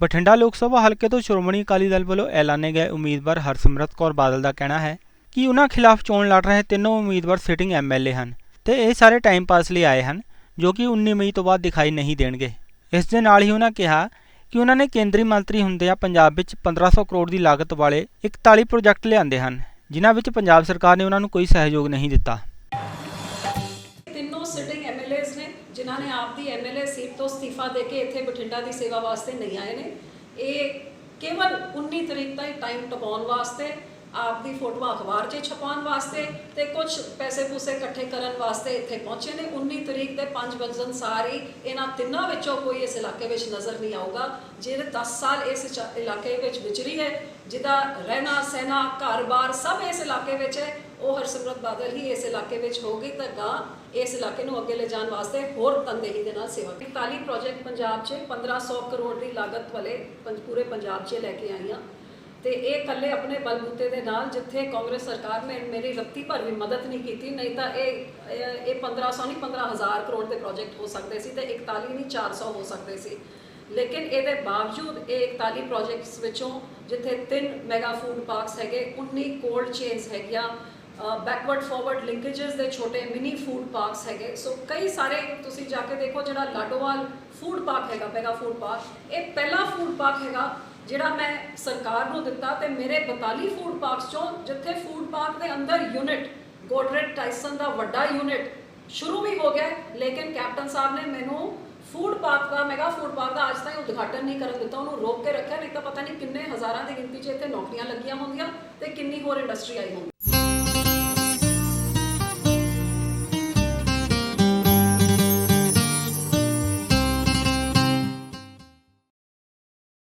ਬਠਿੰਡਾ ਲੋਕ ਸਭਾ ਹਲਕੇ ਤੋਂ ਸ਼੍ਰੋਮਣੀ ਅਕਾਲੀ ਦਲ ਵੱਲੋਂ ਐਲਾਨੇ ਗਏ ਉਮੀਦਵਾਰ ਹਰਸਿਮਰਤ ਕੌਰ ਬਾਦਲ ਦਾ ਕਹਿਣਾ ਹੈ ਕਿ ਉਹਨਾਂ ਖਿਲਾਫ ਚੋਣ ਲੜ ਰਹੇ ਤਿੰਨੋਂ ਉਮੀਦਵਾਰ ਸਿਟਿੰਗ ਐਮਐਲਏ ਹਨ ਤੇ ਇਹ ਸਾਰੇ ਟਾਈਮ ਪਾਸ ਲਈ ਆਏ ਹਨ, ਜੋ ਕਿ 19 ਮਈ ਤੋਂ ਬਾਅਦ ਦਿਖਾਈ ਨਹੀਂ ਦੇਣਗੇ। ਇਸ ਦੇ ਨਾਲ ਹੀ ਉਹਨਾਂ ਕਿਹਾ ਕਿ ਉਹਨਾਂ ਨੇ ਕੇਂਦਰੀ ਮੰਤਰੀ ਹੁੰਦਿਆਂ ਪੰਜਾਬ ਵਿੱਚ 1500 ਕਰੋੜ ਦੀ ਲਾਗਤ ਵਾਲੇ 41 ਪ੍ਰੋਜੈਕਟ ਲਿਆਂਦੇ ਹਨ, ਜਿਨ੍ਹਾਂ ਵਿੱਚ ਪੰਜਾਬ ਸਰਕਾਰ ਨੇ ਉਹਨਾਂ ਨੂੰ ਕੋਈ ਸਹਿਯੋਗ ਨਹੀਂ ਦਿੱਤਾ। ਜਿਨ੍ਹਾਂ ਨੇ ਆਪ ਦੀ ਐਮਐਲਏ ਸੀਟ ਤੋਂ ਅਸਤੀਫਾ ਦੇ ਕੇ ਇੱਥੇ ਬਠਿੰਡਾ ਦੀ ਸੇਵਾ ਵਾਸਤੇ ਨਹੀਂ ਆਏ ਨੇ, ਇਹ ਕੇਵਲ 19 ਤਰੀਕ ਤਾਈਂ ਟਾਈਮ ਟਪਾਉਣ ਵਾਸਤੇ ਆਪ ਦੀ ਫੋਟੋਆਂ ਅਖਬਾਰ 'ਚ ਛਪਾਉਣ ਵਾਸਤੇ ਤੇ ਕੁਝ ਪੈਸੇ ਪੂਸੇ ਇਕੱਠੇ ਕਰਨ ਵਾਸਤੇ ਇੱਥੇ ਪਹੁੰਚੇ ਨੇ। 19 ਤਰੀਕ ਦੇ 5 ਵਜਣ ਸਾਰੀ ਇਹਨਾਂ ਤਿੰਨਾਂ ਵਿੱਚੋਂ ਕੋਈ ਇਸ ਇਲਾਕੇ ਵਿੱਚ ਨਜ਼ਰ ਨਹੀਂ ਆਊਗਾ ਜਿਹੜੇ 10 ਸਾਲ ਇਸ ਇਲਾਕੇ ਵਿੱਚ ਵਿਚਰੀ ਹੈ, ਜਿਹਦਾ ਰਹਿਣਾ, ਸਹਿਣਾ, ਘਰ-ਬਾਰ ਸਭ ਇਸ ਇਲਾਕੇ ਵਿੱਚ ਹੈ। ਉਹ ਹਰਸਿਮਰਤ ਬਾਦਲ ਹੀ ਇਸ ਇਲਾਕੇ ਵਿੱਚ ਹੋਗੀ ਤਾਂ ਗਾਂ ਇਸ ਇਲਾਕੇ ਨੂੰ ਅੱਗੇ ਲੈ ਜਾਣ ਵਾਸਤੇ ਹੋਰ ਤਨਦੇਹੀ ਦੇ ਨਾਲ ਸੇਵਾ 41 ਪ੍ਰੋਜੈਕਟ ਪੰਜਾਬ 'ਚ 1500 ਕਰੋੜ ਦੀ ਲਾਗਤ ਵਾਲੇ ਪੰਜ- ਪੂਰੇ ਪੰਜਾਬ 'ਚ ਲੈ ਕੇ ਆਈਆਂ। ਤੇ ਇਹ ਇਕੱਲੇ ਆਪਣੇ ਬਲਬੂਤੇ ਦੇ ਨਾਲ ਜਿੱਥੇ ਕਾਂਗਰਸ ਸਰਕਾਰ ਨੇ ਮੇਰੀ ਰੱਤੀ ਭਰ ਵੀ ਮਦਦ ਨਹੀਂ ਕੀਤੀ, ਨਹੀਂ ਤਾਂ ਇਹ ਇਹ ਇਹ 1500 ਨਹੀਂ 15000 ਕਰੋੜ ਦੇ ਪ੍ਰੋਜੈਕਟ ਹੋ ਸਕਦੇ ਸੀ ਤੇ 41 ਨਹੀਂ 400 ਹੋ ਸਕਦੇ ਸੀ। ਲੇਕਿਨ ਇਹਦੇ ਬਾਵਜੂਦ ਇਹ 41 ਪ੍ਰੋਜੈਕਟਸ ਵਿੱਚੋਂ ਜਿੱਥੇ ਤਿੰਨ ਮੈਗਾ ਫੂਡ ਪਾਰਕਸ ਹੈਗੇ 19 ਕੋਲਡ ਚੇਨਸ ਹੈਗੀਆਂ ਬੈਕਵਰਡ ਫਾਰਵਰਡ ਲਿੰਕੇजेस ਦੇ ਛੋਟੇ ਮਿਨੀ ਫੂਡ ਪਾਰਕਸ ਹੈਗੇ। ਸੋ ਕਈ ਸਾਰੇ ਤੁਸੀਂ ਜਾ ਕੇ ਦੇਖੋ ਜਿਹੜਾ ਲਾਡੋਵਾਲ ਫੂਡ ਪਾਰਕ ਹੈਗਾ ਮੈਗਾ ਫੂਡ ਪਾਰਕ ਇਹ ਪਹਿਲਾ ਫੂਡ ਪਾਰਕ ਹੈਗਾ ਜਿਹੜਾ ਮੈਂ ਸਰਕਾਰ ਨੂੰ ਦਿੱਤਾ ਤੇ ਮੇਰੇ 42 ਫੂਡ ਪਾਰਕਸ ਚੋਂ ਜਿੱਥੇ ਫੂਡ ਪਾਰਕ ਦੇ ਅੰਦਰ ਯੂਨਿਟ ਗੋਡਰੇਟ ਟਾਈਸਨ ਦਾ ਵੱਡਾ ਯੂਨਿਟ ਸ਼ੁਰੂ ਵੀ ਹੋ ਗਿਆ, ਲੇਕਿਨ ਕੈਪਟਨ ਸਾਹਿਬ ਨੇ ਮੈਨੂੰ ਫੂਡ ਪਾਰਕ ਦਾ ਮੈਗਾ ਫੂਡ ਪਾਰਕ ਦਾ ਅੱਜ ਤਾਈਂ ਉਦਘਾਟਨ ਨਹੀਂ ਕਰਨ ਦਿੱਤਾ, ਉਹਨੂੰ ਰੋਕ ਕੇ ਰੱਖਿਆ, ਨਹੀਂ ਤਾਂ ਪਤਾ ਨਹੀਂ ਕਿੰਨੇ ਹਜ਼ਾਰਾਂ ਦੀ ਗਿਣਤੀ 'ਚ ਇੱਥੇ ਨੌਕਰੀਆਂ ਲੱਗੀਆਂ ਹੁੰਦੀਆਂ ਤੇ ਕਿੰਨੀ ਹੋਰ ਇੰਡਸਟਰੀ ਆਈ ਹੋਣੀ